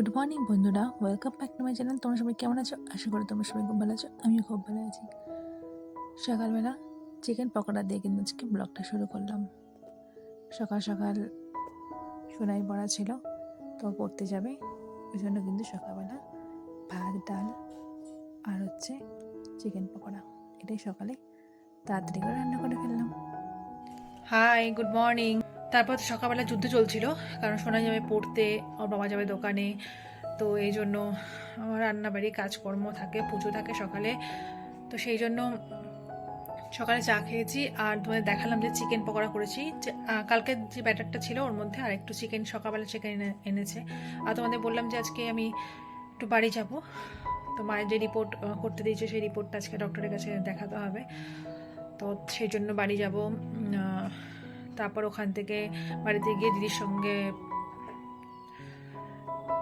Good morning বন্ধুরা, welcome back to my channel. তোমরা সবাই কেমন আছো? আশা করি তোমরা সবাই খুব ভালো আছো। আমিও খুব ভালো আছি। সকালবেলা চিকেন পকোড়া দিয়ে কিন্তু আজকে ব্লগটা শুরু করলাম। সকাল সকাল সোনাই পড়া ছিল, তো পড়তে যাবে। ওই জন্য কিন্তু সকালবেলা ভাত, ডাল আর হচ্ছে চিকেন পকোড়া। এটাই সকালে। তাড়াতাড়ি করে রান্না করে ফেললাম। হাই গুড মর্নিং তারপর সকালবেলা যুদ্ধ চলছিল, কারণ শোনা যাবে পড়তে ওর বাবা যাবে দোকানে, তো এই জন্য আমার রান্নাবাড়ি কাজকর্ম থাকে, পুজো থাকে সকালে। তো সেই জন্য সকালে চা খেয়েছি, আর তোমাদের দেখালাম যে চিকেন পকোড়া করেছি। কালকে যে ব্যাটারটা ছিল ওর মধ্যে আর একটু চিকেন সকালবেলা চিকেন এনেছে। আর তোমাদের বললাম যে আজকে আমি একটু বাড়ি যাব। তো মায়ের যে রিপোর্ট করতে দিয়েছে সেই রিপোর্টটা আজকে ডক্টরের কাছে দেখাতে হবে। তো সেই জন্য বাড়ি যাব। তারপর ওখান থেকে বাড়িতে গিয়ে দিদির সঙ্গে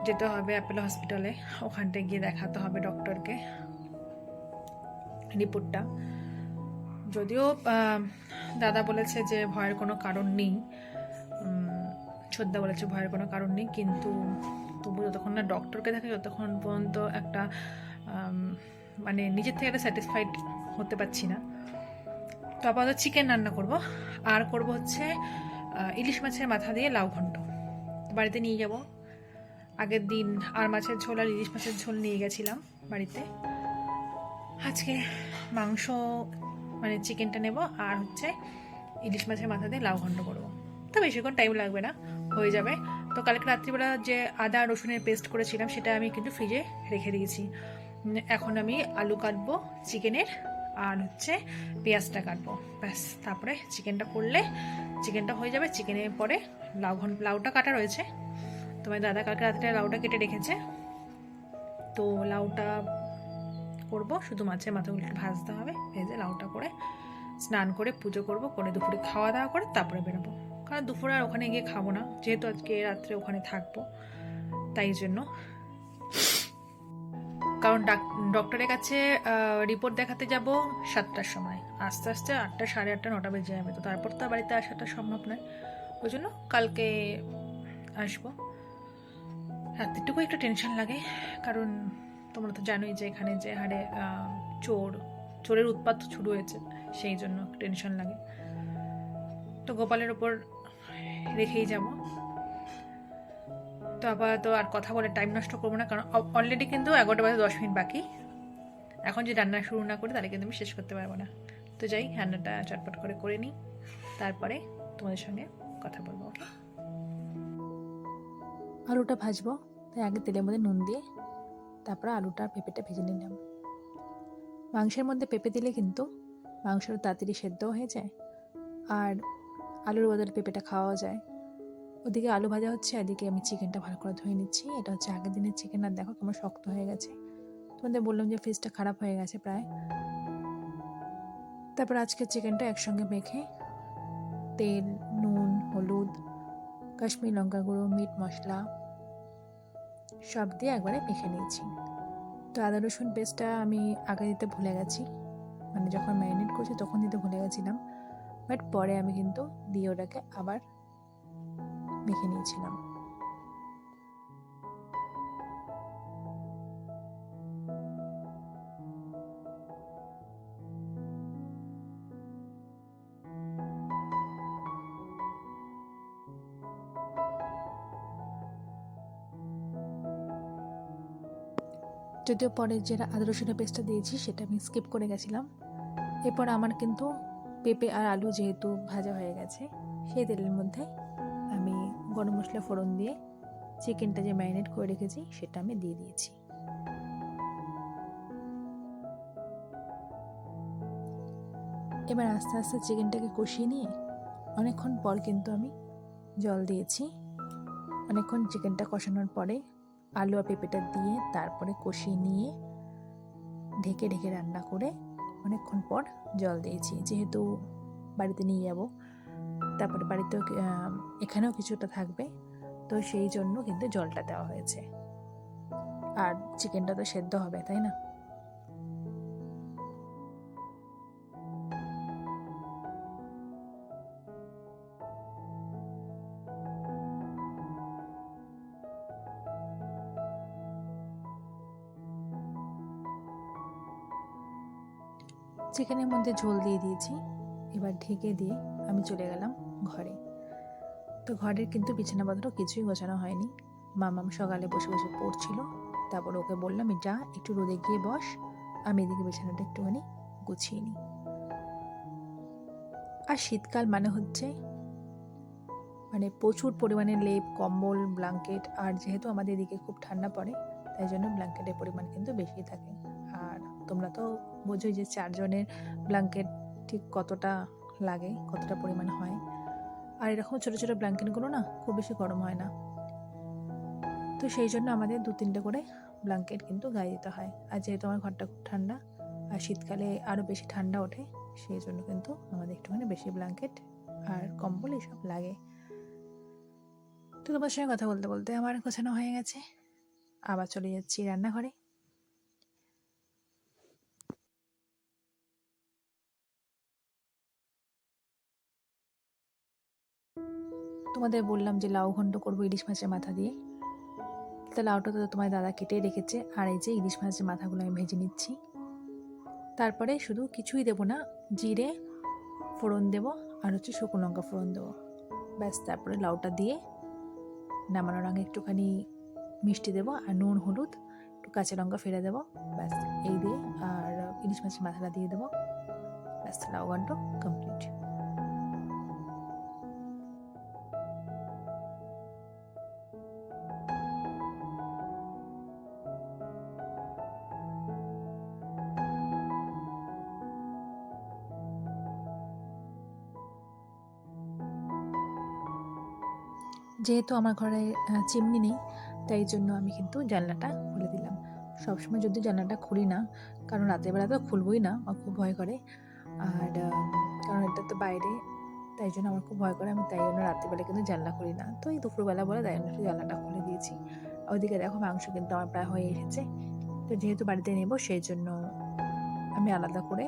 যেতে হবে অ্যাপেলো হসপিটালে। ওখানটায় গিয়ে দেখাতে হবে ডক্টরকে রিপোর্টটা। যদিও দাদা বলেছে যে ভয়ের কোনো কারণ নেই। শ্রদ্ধা বলেছে ভয়ের কোনো কারণ নেই, কিন্তু তবু যতক্ষণ না ডক্টরকে দেখে যতক্ষণ পর্যন্ত একটা মানে নিজের থেকে একটা স্যাটিসফাইড হতে পারছি না। তো আপাতত চিকেন রান্না করব। আর করব হচ্ছে ইলিশ মাছের মাথা দিয়ে লাউ ঘন্ট। বাড়িতে নিয়ে যাব। আগের দিন আর মাছের ঝোল আর ইলিশ মাছের ঝোল নিয়ে গেছিলাম বাড়িতে। আজকে মাংস মানে চিকেনটা নেব আর হচ্ছে ইলিশ মাছের মাথা দিয়ে লাউ ঘন্ট করব। তো বেশিক্ষণ টাইম লাগবে না, হয়ে যাবে। তো কালকে রাত্রিবেলা যে আদা, রসুনের পেস্ট করেছিলাম, সেটা আমি কিন্তু ফ্রিজে রেখে দিয়েছি। এখন আমি আলু কাটবো চিকেনের আর হচ্ছে পেঁয়াজটা কাটবো। ব্যাস, তারপরে চিকেনটা করলে চিকেনটা হয়ে যাবে। চিকেনের পরে লাউ ঘন, লাউটা কাটা রয়েছে। তোমার দাদা কালকে রাত্রে লাউটা কেটে রেখেছে। তো লাউটা করব। শুধু মাছের মাথাগুলো একটু ভাজতে হবে। ভেজে লাউটা করে স্নান করে পুজো করব, করে দুপুরে খাওয়া দাওয়া করে তারপরে বেরোবো। কারণ দুপুরে আর ওখানে গিয়ে খাব না। যেহেতু আজকে রাত্রে ওখানে থাকব, তাই জন্য কারণ ডাক- ডক্টরের কাছে রিপোর্ট দেখাতে যাব সাতটার সময়। আস্তে আস্তে আটটা, সাড়ে আটটা, নটা বেজে যাবে। তো তারপর তো বাড়িতে আসাটা সম্ভব নয়। ওই জন্য কালকে আসব। রাত্রিটুকু একটু টেনশন লাগে, কারণ তোমরা তো জানোই যে এখানে যে হারে চোর, চোরের উৎপাত শুরু হয়েছে, সেই জন্য টেনশন লাগে। তো গোপালের ওপর রেখেই যাব। তো আপাতত আর কথা বলে টাইম নষ্ট করব না, কারণ অলরেডি কিন্তু এগারোটা বাজে দশ মিনিট বাকি। এখন যদি রান্না শুরু না করি, তাহলে কিন্তু আমি শেষ করতে পারব না। তো যাই, রান্নাটা চটপট করে করে নিই। তারপরে তোমাদের সঙ্গে কথা বলব ওকে আলুটা ভাজবো, তাই আগে তেলের মধ্যে নুন দিয়ে তারপরে আলুটা পেঁপেটা ভেজে নিলাম। মাংসের মধ্যে পেঁপে দিলে কিন্তু মাংসটা তাড়াতাড়ি সেদ্ধও হয়ে যায়, আর আলুর বদলে পেঁপেটা খাওয়াও যায়। ওদিকে আলু ভাজা হচ্ছে, এদিকে আমি চিকেনটা ভালো করে ধুয়ে নিচ্ছি। এটা হচ্ছে আগের দিনের চিকেন আর দেখো কেমন শক্ত হয়ে গেছে। তোমাদের বললাম যে ফ্রিজটা খারাপ হয়ে গেছে প্রায়। তারপর আজকে চিকেনটা একসঙ্গে মেখে তেল, নুন, হলুদ, কাশ্মীর লঙ্কা গুঁড়ো মিট মশলা সব দিয়ে একবারে মেখে নিয়েছি। তো আদা, রসুন পেস্টটা আমি আগে দিতে ভুলে গেছি। মানে যখন ম্যারিনেট করছি তখন দিতে ভুলে গেছিলাম। বাট পরে আমি কিন্তু দিয়ে ওটাকে আবার মেখে নিয়েছিলাম। যদিও পরে যেটা আদা রসুনের পেস্টটা দিয়েছি, সেটা আমি স্কিপ করে গেছিলাম। এরপর আমার কিন্তু পেঁপে আর আলু যেহেতু ভাজা হয়ে গেছে, সেই তেলের মধ্যে আমি গরম মশলা ফোড়ন দিয়ে চিকেনটা যে ম্যারিনেট করে রেখেছি, সেটা আমি দিয়ে দিয়েছি। এবার আস্তে আস্তে চিকেনটাকে কষিয়ে নিয়ে অনেকক্ষণ পর কিন্তু আমি জল দিয়েছি। অনেকক্ষণ চিকেনটা কষানোর পরে আলু আর পেঁপেটা দিয়ে তারপরে কষিয়ে নিয়ে ঢেকে ঢেকে রান্না করে অনেকক্ষণ পর জল দিয়েছি। যেহেতু বাড়িতে নিয়ে যাব তারপরে বাড়িতেও এখানেও কিছুটা থাকবে। তো সেই জন্য কিন্তু জলটা দেওয়া হয়েছে। আর চিকেনটা তো সেদ্ধ হবে, তাই না? চিকেনের মধ্যে ঝোল দিয়ে দিয়েছি। এবার ঢেকে দিয়ে আমি চলে গেলাম। ঘরে। তো ঘরের কিন্তু বিছানাপত্র কিছুই গোছানো হয়নি। মামাম সকালে বসে বসে পড়ছিল। তারপর ওকে বললাম, যা, একটু রোদে গিয়ে বস। আমি এদিকে বিছানাটা একটুখানি গুছিয়ে নিই। আর শীতকাল মানে হচ্ছে মানে প্রচুর পরিমাণে লেপ, কম্বল ব্ল্যাঙ্কেট আর যেহেতু আমাদের এদিকে খুব ঠান্ডা পড়ে, তাই জন্য ব্ল্যাঙ্কেটের পরিমাণ কিন্তু বেশি থাকে। আর তোমরা তো বোঝোই যে চারজনের ব্ল্যাঙ্কেট ঠিক কতটা লাগে, কতটা পরিমাণ হয়। আর এরকম ছোটো ছোটো ব্ল্যাঙ্কেটগুলো না খুব বেশি গরম হয় না। তো সেই জন্য আমাদের দু তিনটে করে ব্ল্যাঙ্কেট কিন্তু গায়ে দিতে হয়। আর যেহেতু আমার ঘরটা খুব ঠান্ডা, আর শীতকালে আরও বেশি ঠান্ডা ওঠে, সেই জন্য কিন্তু আমাদের একটুখানি বেশি ব্ল্যাঙ্কেট আর কম্বল এসব লাগে। তো তোমার সঙ্গে কথা বলতে বলতে আমার গোছানো হয়ে গেছে। আবার চলে যাচ্ছি রান্নাঘরে। তোমাদের বললাম যে লাউ ঘন্ট করব ইলিশ মাছের মাথা দিয়ে। তো লাউটা তো তোমার দাদা কেটে রেখেছে। আর এই যে ইলিশ মাছের মাথাগুলো আমি ভেজে নিচ্ছি। তারপরে শুধু কিছুই দেবো না, জিরে ফোড়ন দেবো আর হচ্ছে শুকনো লঙ্কা ফোড়ন দেবো। ব্যাস, তারপরে লাউটা দিয়ে নামানোর আগে একটুখানি মিষ্টি দেবো আর নুন, হলুদ, একটু কাঁচা লঙ্কা ফেলে দেবো। ব্যাস, এই দিয়ে আর ইলিশ মাছের মাথাটা দিয়ে দেবো। ব্যাস, লাউ ঘন্ট কমপ্লিট যেহেতু আমার ঘরে চিমনি নেই, তাই জন্য আমি কিন্তু জানলাটা খুলে দিলাম। সবসময় যদি জানলাটা খুলি না, কারণ রাতের বেলা তো খুলবই না, আমার খুব ভয় করে। আর কারণ এটা তো বাইরে, তাই জন্য আমার খুব ভয় করে, আমি তাই জন্য রাত্রিবেলা কিন্তু জানলা খুলি না। তো এই দুপুরবেলা বলে তাই জন্য জানলাটা খুলে দিয়েছি। ওইদিকে দেখো মাংস কিন্তু আমার প্রায় হয়ে এসেছে। তো যেহেতু বাড়িতে নেব, সেই জন্য আমি আলাদা করে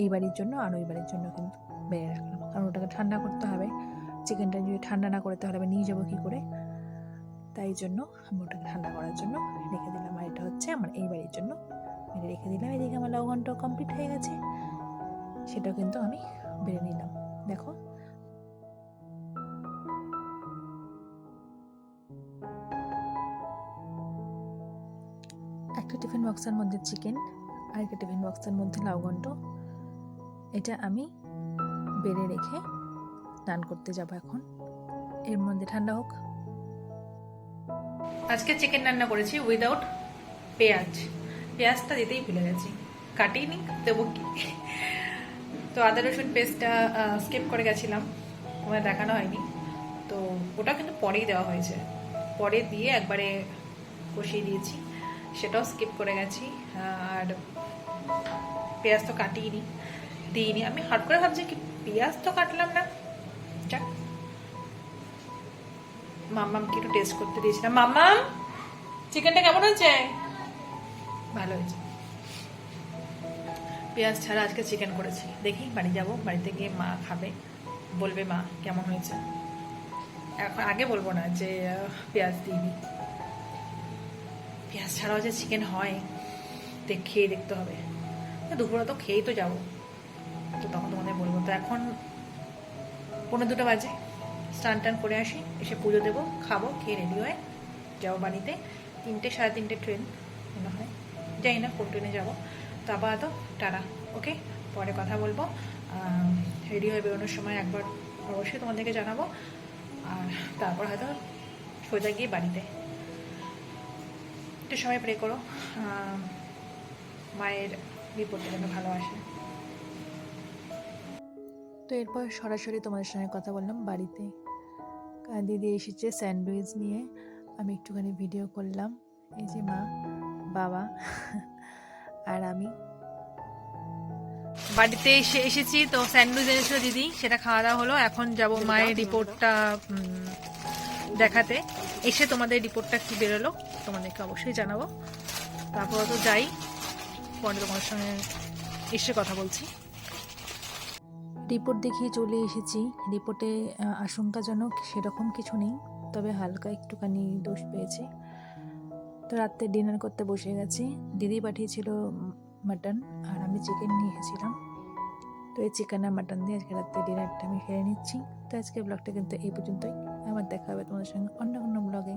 এই বাড়ির জন্য আর ওই বাড়ির জন্য কিন্তু বেড়ে রাখলাম। কারণ ওটাকে ঠান্ডা করতে হবে। চিকেনটা যদি ঠান্ডা না করে, তাহলে আমি নিয়ে যাব কী করে? তাই জন্য আমি ওটাকে ঠান্ডা করার জন্য রেখে দিলাম। আর এটা হচ্ছে আমার এই বাড়ির জন্য। এটা রেখে দিলাম। এদিকে আমার লাউ কমপ্লিট হয়ে গেছে। সেটাও কিন্তু আমি বেড়ে নিলাম। দেখো। একটা টিফিন বক্সের মধ্যে চিকেন আর একটা টিফিন বক্সের মধ্যে লাউ এটা আমি বেড়ে রেখে স্নান করতে যাব এখন। এর মধ্যে ঠান্ডা হোক। আজকে চিকেন রান্না করেছি উইদাউট পেঁয়াজ। পেঁয়াজটা দিতেই ভুলে গেছি। কাটিনি, দেবো কি? তো আদা, রসুন পেস্টটা স্কিপ করে গেছিলাম। তোমায় দেখানো হয়নি। তো ওটা কিন্তু পরেই দেওয়া হয়েছে। পরে দিয়ে একবারে কষিয়ে দিয়েছি। সেটাও স্কিপ করে গেছি। আর পেঁয়াজ তো কাটিনি দিইনি। আমি হাট করে ভাবছি কি, পেঁয়াজ তো কাটলাম না। যাক মাম্মামকে একটু টেস্ট করতে দিয়েছিলাম। মাম্মাম চিকেনটা কেমন হয়েছে? ভালো হয়েছে। পেঁয়াজ ছাড়া আজকে চিকেন করেছি। দেখি, বাড়ি যাব, বাড়িতে গিয়ে মা খাবে। বলবে মা কেমন হয়েছে। এখন আগে বলব না যে পেঁয়াজ দিইনি পেঁয়াজ ছাড়াও যে চিকেন হয় খেয়ে দেখতে হবে। দুপুরে তো খেয়েই তো যাব। তো তখন তোমাদের বলব। তো এখন পনেরো দুটো বাজে। স্নান টান করে আসি, এসে পুজো দেবো, খাব, খেয়ে রেডি হয়ে যাব বাড়িতে। তিনটে, সাড়ে তিনটে ট্রেন মনে হয়। যাই না কোন ট্রেনে যাব। তো আপাতত টাটা ওকে পরে কথা বলব। রেডি হয়ে বেরোনোর সময় একবার অবশ্যই তোমাদেরকে জানাব। আর তারপর হয়তো সোজা গিয়ে বাড়িতে। একটু সময় প্রে করো। মায়ের রিপোর্টটা যেন ভালো আসে। তো এরপর সরাসরি তোমাদের সঙ্গে কথা বললাম বাড়িতে। দিদি এসেছে স্যান্ডউইচ নিয়ে আমি একটুখানি ভিডিও করলাম। এই যে মা বাবা আর আমি। বাড়িতে এসে এসেছি তো স্যান্ডউইচ এনেছিল দিদি সেটা খাওয়া দাওয়া হলো। এখন যাব মায়ের রিপোর্টটা দেখাতে। এসে তোমাদের রিপোর্টটা কি বেরোলো তোমাদেরকে অবশ্যই জানাব। তারপর তো যাই পরে তোমার সঙ্গে এসে কথা বলছি। রিপোর্ট দেখিয়ে চলে এসেছি। রিপোর্টে আশঙ্কাজনক সেরকম কিছু নেই, তবে হালকা একটুখানি দোষ পেয়েছে। তো রাত্রে ডিনার করতে বসে গেছি। দিদি পাঠিয়েছিল মাটন আর আমি চিকেন নিয়ে এসেছিলাম। তো এই চিকেন আর মাটন দিয়ে আজকে রাত্রে ডিনারটা আমি সেরে নিচ্ছি। তো আজকে ব্লগটা কিন্তু এই পর্যন্তই। আবার দেখা হবে তোমাদের সঙ্গে অন্য অন্য ব্লগে